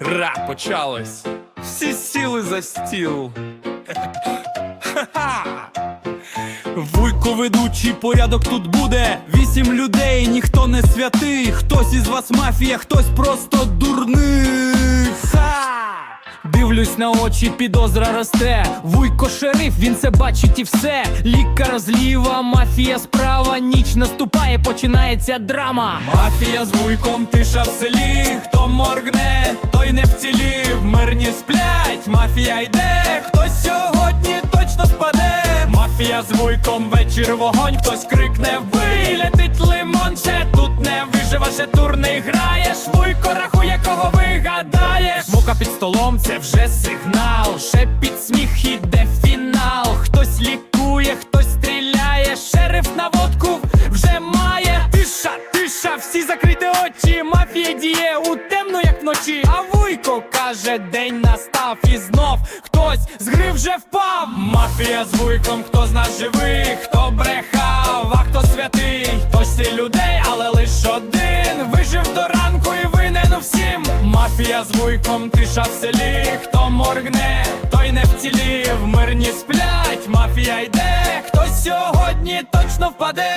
Ра, почалось. Всі сіли за стіл. Вуйко ведучий, порядок тут буде. Вісім людей, ніхто не святий. Хтось із вас мафія, хтось просто дурний. Ха! Дивлюсь на очі, підозра росте. Вуйко шериф, він це бачить і все. Лікар зліва, мафія справа. Ніч наступає, починається драма. Мафія з вуйком, тиша в селі. Моргне, той не вцілів. Мирні сплять, мафія йде. Хтось сьогодні точно спаде. Мафія з вуйком, вечір вогонь, хтось крикне вбий, летить лимон, ще тут не вижива, ще тур граєш. Вуйко рахує, кого вигадаєш. Мука під столом, це вже сигнал. Ще під сміх іде фінал. Хтось лікує, хтось стріляє. Шериф на водку вночі. А вуйко каже, день настав і знов хтось з гри вже впав. Мафія з вуйком, хто з нас живий, хто брехав, а хто святий. Хтось із людей, але лиш один. Вижив до ранку і винен всім. Мафія з вуйком, тиша в селі. Хто моргне, той не вцілів. Мирні сплять, мафія йде. Хтось сьогодні точно впаде.